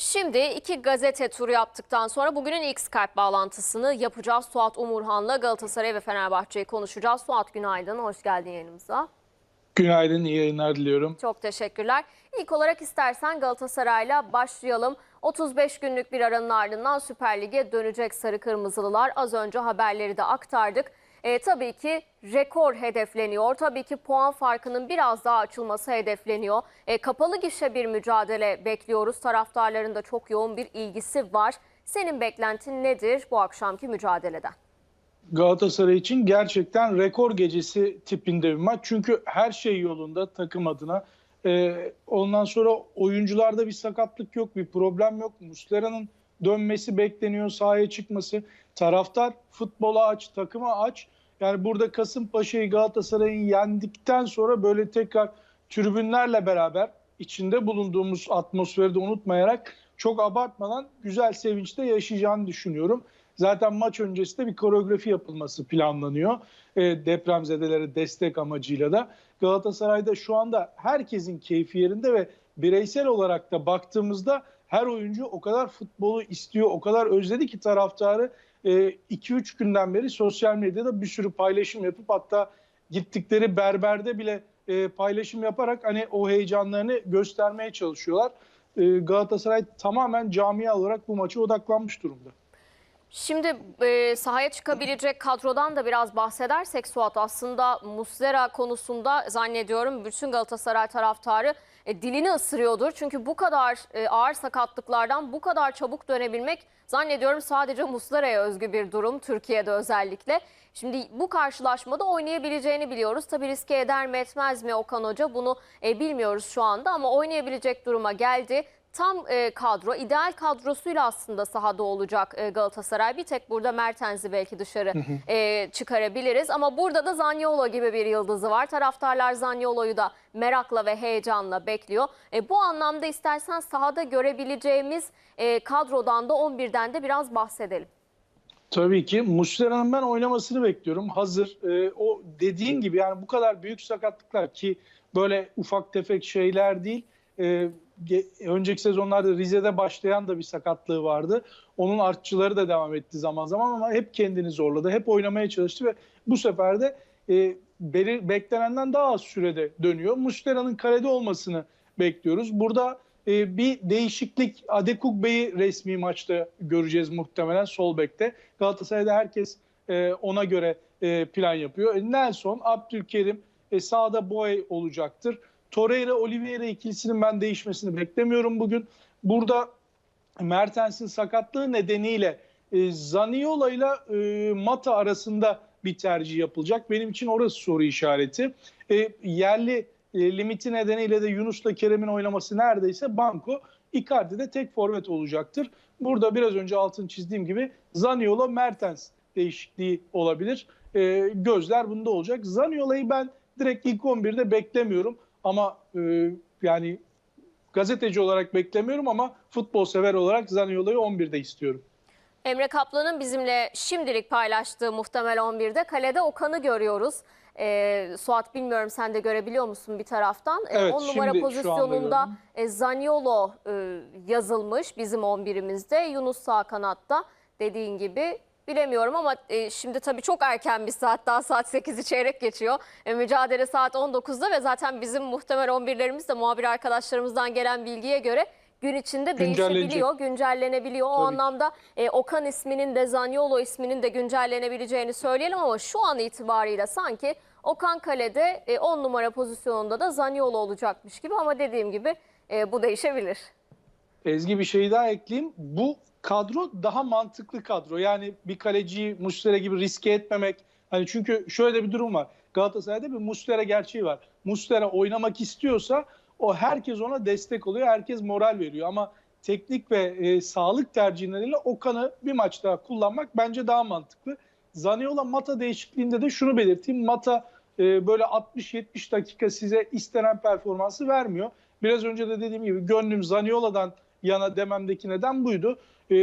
Şimdi iki gazete turu yaptıktan sonra bugünün ilk Skype bağlantısını yapacağız. Suat Umurhan'la Galatasaray ve Fenerbahçe'yi konuşacağız. Suat günaydın, hoş geldin yayınımıza. Günaydın, iyi yayınlar diliyorum. Çok teşekkürler. İlk olarak istersen Galatasaray'la başlayalım. 35 günlük bir aranın ardından Süper Lig'e dönecek Sarı Kırmızılılar. Az önce haberleri de aktardık. E, tabii ki rekor hedefleniyor. Tabii ki puan farkının biraz daha açılması hedefleniyor. E, kapalı gişe bir mücadele bekliyoruz. Taraftarların da çok yoğun bir ilgisi var. Senin beklentin nedir bu akşamki mücadeleden? Galatasaray için gerçekten rekor gecesi tipinde bir maç. Çünkü her şey yolunda takım adına. Ee, ondan sonra oyuncularda bir sakatlık yok, bir problem yok. Muslera'nın dönmesi bekleniyor, sahaya çıkması. Taraftar futbola aç, takıma aç. Yani burada Kasımpaşa'yı Galatasaray'ın yendikten sonra böyle tekrar tribünlerle beraber içinde bulunduğumuz atmosferi de unutmayarak çok abartmadan güzel sevinçte yaşayacağını düşünüyorum. Zaten maç öncesinde bir koreografi yapılması planlanıyor. E, depremzedelere destek amacıyla da. Galatasaray'da şu anda herkesin keyfi yerinde ve bireysel olarak da baktığımızda her oyuncu o kadar futbolu istiyor, o kadar özledi ki taraftarı 2-3 günden beri sosyal medyada bir sürü paylaşım yapıp hatta gittikleri berberde bile e, paylaşım yaparak hani o heyecanlarını göstermeye çalışıyorlar. E, Galatasaray tamamen camia olarak bu maça odaklanmış durumda. Şimdi e, sahaya çıkabilecek kadrodan da biraz bahsedersek Suat aslında Muslera konusunda zannediyorum bütün Galatasaray taraftarı e, dilini ısırıyordur. Çünkü bu kadar e, ağır sakatlıklardan bu kadar çabuk dönebilmek zannediyorum sadece Muslera'ya özgü bir durum Türkiye'de özellikle. Şimdi bu karşılaşmada oynayabileceğini biliyoruz. Tabii riske eder mi etmez mi Okan Hoca bunu e, bilmiyoruz şu anda ama oynayabilecek duruma geldi tam e, kadro, ideal kadrosuyla aslında sahada olacak e, Galatasaray. Bir tek burada Mertens'i belki dışarı e, çıkarabiliriz. Ama burada da Zaniolo gibi bir yıldızı var. Taraftarlar Zaniolo'yu da merakla ve heyecanla bekliyor. E, bu anlamda istersen sahada görebileceğimiz e, kadrodan da 11'den de biraz bahsedelim. Tabii ki Muslera'nın ben oynamasını bekliyorum. Hazır e, o dediğin gibi yani bu kadar büyük sakatlıklar ki böyle ufak tefek şeyler değil. E, önceki sezonlarda Rize'de başlayan da bir sakatlığı vardı. Onun artçıları da devam etti zaman zaman ama hep kendini zorladı. Hep oynamaya çalıştı ve bu sefer de e, belir, beklenenden daha az sürede dönüyor. Muslera'nın kalede olmasını bekliyoruz. Burada e, bir değişiklik Adekugbe'yi resmi maçta göreceğiz muhtemelen sol bekte. Galatasaray'da herkes e, ona göre e, plan yapıyor. Nelson, Abdülkerim, e, sağda Boy olacaktır. Torreira Oliveira ikilisinin ben değişmesini beklemiyorum bugün. Burada Mertens'in sakatlığı nedeniyle e, Zaniola ile e, Mata arasında bir tercih yapılacak. Benim için orası soru işareti. E, yerli e, limiti nedeniyle de Yunus'la Kerem'in oynaması neredeyse banko. Icardi de tek forvet olacaktır. Burada biraz önce altını çizdiğim gibi Zaniola Mertens değişikliği olabilir. E, gözler bunda olacak. Zaniola'yı ben direkt ilk 11'de beklemiyorum. Ama e, yani gazeteci olarak beklemiyorum ama futbol sever olarak Zaniolo'yu 11'de istiyorum. Emre Kaplan'ın bizimle şimdilik paylaştığı muhtemel 11'de kalede Okan'ı görüyoruz. Ee, Suat bilmiyorum sen de görebiliyor musun bir taraftan? Ee, Evet, 10 numara pozisyonunda e, Zaniolo e, yazılmış bizim 11'imizde. Yunus sağ kanatta dediğin gibi bilemiyorum ama e, şimdi tabii çok erken bir saat daha saat 8'i çeyrek geçiyor. E, mücadele saat 19'da ve zaten bizim muhtemel 11'lerimiz de muhabir arkadaşlarımızdan gelen bilgiye göre gün içinde değişebiliyor, güncellenebiliyor. O Tabii anlamda e, Okan isminin de Zaniolo isminin de güncellenebileceğini söyleyelim ama şu an itibariyle sanki Okan Kale'de 10 numara pozisyonunda da Zaniolo olacakmış gibi ama dediğim gibi e, bu değişebilir. Ezgi bir şey daha ekleyeyim. Bu kadro daha mantıklı kadro. Yani bir kaleciyi Muslera gibi riske etmemek. Hani çünkü şöyle bir durum var. Galatasaray'da bir Muslera gerçeği var. Muslera oynamak istiyorsa o herkes ona destek oluyor. Herkes moral veriyor ama teknik ve e, sağlık tercihleriyle Okan'ı bir maç daha kullanmak bence daha mantıklı. Zaniola Mata değişikliğinde de şunu belirteyim. Mata e, böyle 60-70 dakika size istenen performansı vermiyor. Biraz önce de dediğim gibi gönlüm Zaniola'dan yana dememdeki neden buydu. E,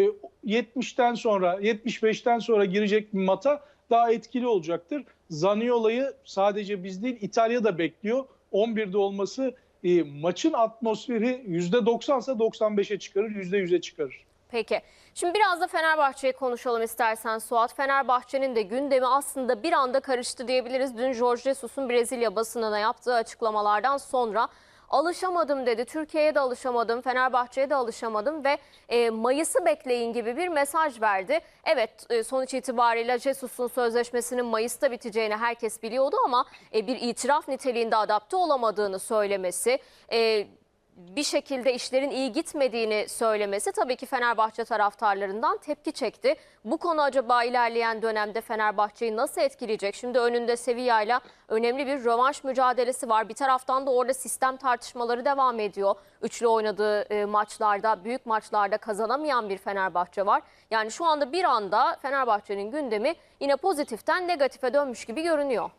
70'ten sonra 75'ten sonra girecek bir Mata daha etkili olacaktır. Zaniola'yı sadece biz değil İtalya da bekliyor. 11'de olması e, maçın atmosferi %90 ise 95'e çıkarır, %100'e çıkarır. Peki. Şimdi biraz da Fenerbahçe'yi konuşalım istersen Suat. Fenerbahçe'nin de gündemi aslında bir anda karıştı diyebiliriz. Dün Jorge Jesus'un Brezilya basınına yaptığı açıklamalardan sonra alışamadım dedi. Türkiye'ye de alışamadım, Fenerbahçe'ye de alışamadım ve e, Mayıs'ı bekleyin gibi bir mesaj verdi. Evet e, sonuç itibariyle Jesus'un sözleşmesinin Mayıs'ta biteceğini herkes biliyordu ama e, bir itiraf niteliğinde adapte olamadığını söylemesi... E, bir şekilde işlerin iyi gitmediğini söylemesi tabii ki Fenerbahçe taraftarlarından tepki çekti. Bu konu acaba ilerleyen dönemde Fenerbahçe'yi nasıl etkileyecek? Şimdi önünde Sevilla ile önemli bir rövanş mücadelesi var. Bir taraftan da orada sistem tartışmaları devam ediyor. Üçlü oynadığı e, maçlarda, büyük maçlarda kazanamayan bir Fenerbahçe var. Yani şu anda bir anda Fenerbahçe'nin gündemi yine pozitiften negatife dönmüş gibi görünüyor.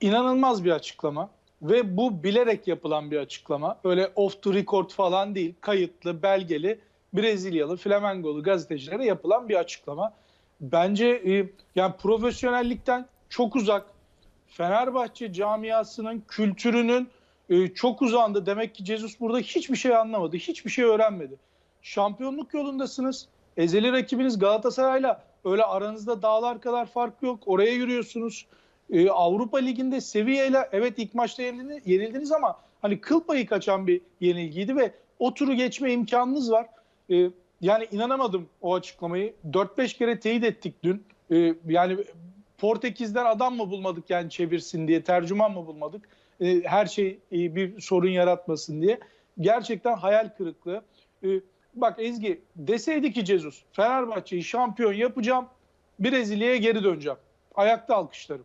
İnanılmaz bir açıklama ve bu bilerek yapılan bir açıklama. Öyle off the record falan değil, kayıtlı, belgeli Brezilyalı, Flamengolu gazetecilere yapılan bir açıklama. Bence e, yani profesyonellikten çok uzak, Fenerbahçe camiasının kültürünün e, çok uzandı. Demek ki Jesus burada hiçbir şey anlamadı, hiçbir şey öğrenmedi. Şampiyonluk yolundasınız. Ezeli rakibiniz Galatasaray'la öyle aranızda dağlar kadar fark yok. Oraya yürüyorsunuz. Ee, Avrupa Ligi'nde seviyeyle evet ilk maçta yenildiniz, yenildiniz ama hani kıl payı kaçan bir yenilgiydi ve o turu geçme imkanınız var. Ee, yani inanamadım o açıklamayı. 4-5 kere teyit ettik dün. Ee, yani Portekiz'den adam mı bulmadık yani çevirsin diye, tercüman mı bulmadık? Ee, her şey e, bir sorun yaratmasın diye. Gerçekten hayal kırıklığı. Ee, bak Ezgi deseydi ki Jesus Fenerbahçe'yi şampiyon yapacağım, Brezilya'ya geri döneceğim. Ayakta alkışlarım.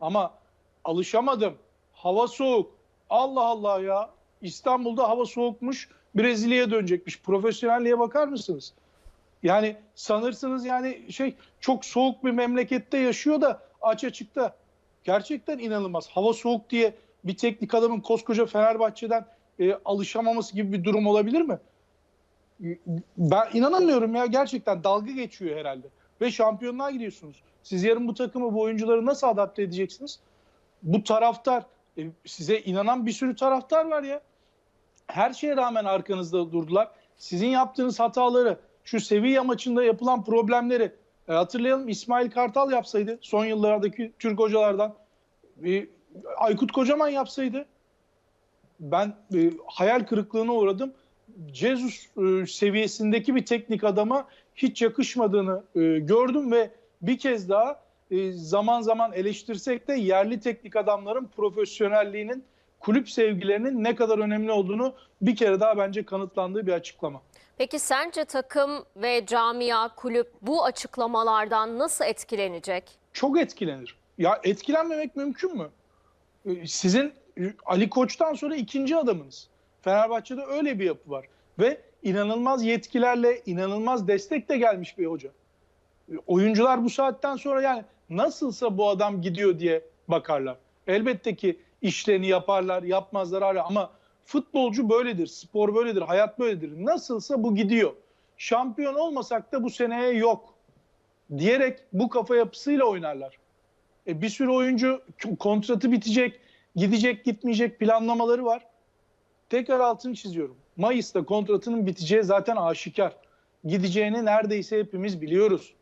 Ama alışamadım. Hava soğuk. Allah Allah ya. İstanbul'da hava soğukmuş. Brezilya'ya dönecekmiş. Profesyonelliğe bakar mısınız? Yani sanırsınız yani şey çok soğuk bir memlekette yaşıyor da aç açıkta. Gerçekten inanılmaz. Hava soğuk diye bir teknik adamın koskoca Fenerbahçe'den e, alışamaması gibi bir durum olabilir mi? Ben inanamıyorum ya gerçekten dalga geçiyor herhalde. Ve şampiyonluğa gidiyorsunuz. Siz yarın bu takımı, bu oyuncuları nasıl adapte edeceksiniz? Bu taraftar, e, size inanan bir sürü taraftar var ya. Her şeye rağmen arkanızda durdular. Sizin yaptığınız hataları, şu Sevilla maçında yapılan problemleri e, hatırlayalım İsmail Kartal yapsaydı son yıllardaki Türk hocalardan. E, Aykut Kocaman yapsaydı. Ben e, hayal kırıklığına uğradım. Jesus e, seviyesindeki bir teknik adama hiç yakışmadığını e, gördüm ve bir kez daha e, zaman zaman eleştirsek de yerli teknik adamların profesyonelliğinin, kulüp sevgilerinin ne kadar önemli olduğunu bir kere daha bence kanıtlandığı bir açıklama. Peki sence takım ve camia, kulüp bu açıklamalardan nasıl etkilenecek? Çok etkilenir. Ya etkilenmemek mümkün mü? E, Sizin e, Ali Koç'tan sonra ikinci adamınız. Fenerbahçe'de öyle bir yapı var. Ve inanılmaz yetkilerle, inanılmaz destekle gelmiş bir hoca. Oyuncular bu saatten sonra yani nasılsa bu adam gidiyor diye bakarlar. Elbette ki işlerini yaparlar, yapmazlar hala ama futbolcu böyledir, spor böyledir, hayat böyledir. Nasılsa bu gidiyor. Şampiyon olmasak da bu seneye yok diyerek bu kafa yapısıyla oynarlar. E, bir sürü oyuncu kontratı bitecek, gidecek gitmeyecek planlamaları var. Tekrar altını çiziyorum. Mayıs'ta kontratının biteceği zaten aşikar. Gideceğini neredeyse hepimiz biliyoruz.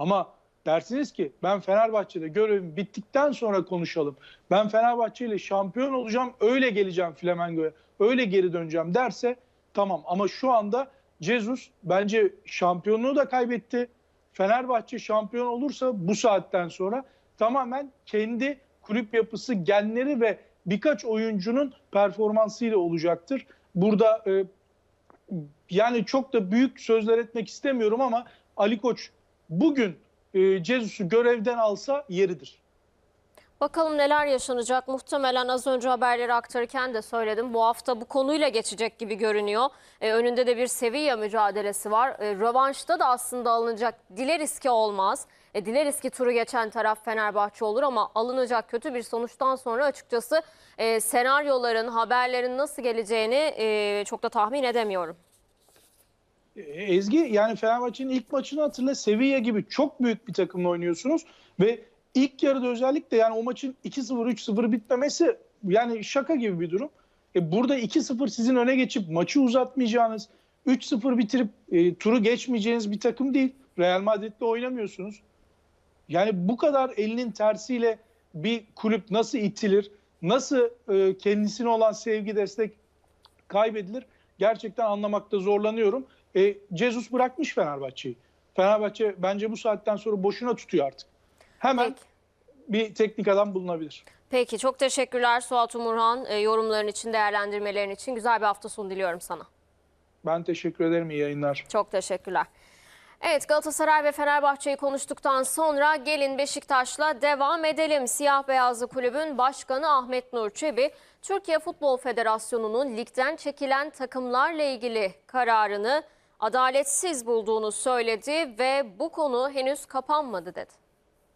Ama dersiniz ki ben Fenerbahçe'de görevim bittikten sonra konuşalım. Ben Fenerbahçe ile şampiyon olacağım, öyle geleceğim Flamengo'ya, öyle geri döneceğim derse tamam. Ama şu anda Jesus bence şampiyonluğu da kaybetti. Fenerbahçe şampiyon olursa bu saatten sonra tamamen kendi kulüp yapısı, genleri ve birkaç oyuncunun performansıyla olacaktır. Burada e, yani çok da büyük sözler etmek istemiyorum ama Ali Koç bugün e, Cezus'u görevden alsa yeridir. Bakalım neler yaşanacak. Muhtemelen az önce haberleri aktarırken de söyledim. Bu hafta bu konuyla geçecek gibi görünüyor. Ee, önünde de bir Sevilla mücadelesi var. Ee, rövanşta da aslında alınacak dile riski olmaz. E, dile riski turu geçen taraf Fenerbahçe olur ama alınacak kötü bir sonuçtan sonra açıkçası e, senaryoların, haberlerin nasıl geleceğini e, çok da tahmin edemiyorum. Ezgi yani Fenerbahçe'nin ilk maçını hatırla Sevilla gibi çok büyük bir takımla oynuyorsunuz ve ilk yarıda özellikle yani o maçın 2-0 3-0 bitmemesi yani şaka gibi bir durum. E, burada 2-0 sizin öne geçip maçı uzatmayacağınız, 3-0 bitirip e, turu geçmeyeceğiniz bir takım değil. Real Madrid'le oynamıyorsunuz. Yani bu kadar elinin tersiyle bir kulüp nasıl itilir, nasıl e, kendisine olan sevgi, destek kaybedilir gerçekten anlamakta zorlanıyorum. E, Jesus bırakmış Fenerbahçe'yi. Fenerbahçe bence bu saatten sonra boşuna tutuyor artık. Hemen Peki. bir teknik adam bulunabilir. Peki çok teşekkürler Suat Umurhan e, yorumların için, değerlendirmelerin için. Güzel bir hafta sonu diliyorum sana. Ben teşekkür ederim. İyi yayınlar. Çok teşekkürler. Evet Galatasaray ve Fenerbahçe'yi konuştuktan sonra gelin Beşiktaş'la devam edelim. Siyah Beyazlı Kulübün Başkanı Ahmet Nur Çebi, Türkiye Futbol Federasyonu'nun ligden çekilen takımlarla ilgili kararını adaletsiz bulduğunu söyledi ve bu konu henüz kapanmadı dedi.